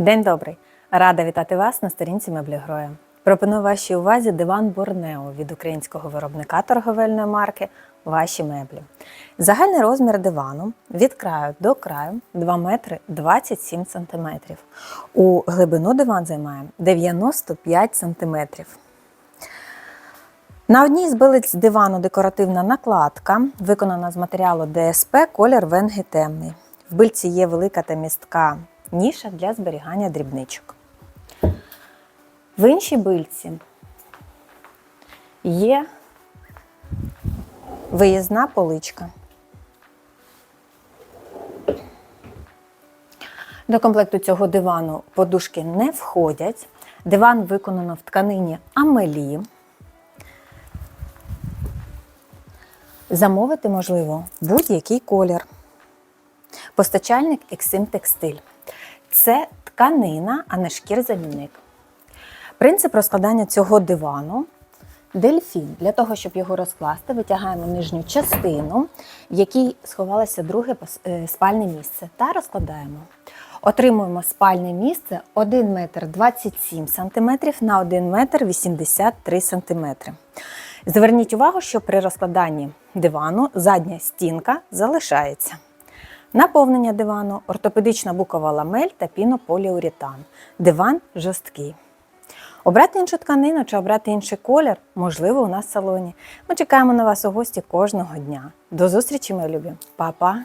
День добрий! Рада вітати вас на сторінці меблі Гроя. Пропоную вашій увазі диван Борнео від українського виробника торговельної марки Ваші меблі. Загальний розмір дивану від краю до краю 2 метри 27 сантиметрів. У глибину диван займає 95 сантиметрів. На одній з билиць дивану декоративна накладка, виконана з матеріалу ДСП, колір венги темний. В бильці є велика та містка ніша для зберігання дрібничок. В іншій бильці є виїзна поличка. До комплекту цього дивану подушки не входять. Диван виконано в тканині амелі. Замовити можливо будь-який колір. Постачальник Ексим Текстиль. Це тканина, а не шкір-замінник. Принцип розкладання цього дивану дельфін. Для того, щоб його розкласти, витягаємо нижню частину, в якій сховалося друге е, спальне місце, та розкладаємо. Отримуємо спальне місце 1 метр 27 см на 1 метр 83 см. Зверніть увагу, що при розкладанні дивану задня стінка залишається. Наповнення дивану ортопедична букова ламель та пінополіуретан. Диван жорсткий. Обрати іншу тканину чи обрати інший колір можливо у нас в салоні. Ми чекаємо на вас у гості кожного дня. До зустрічі, мої любі. Па-па!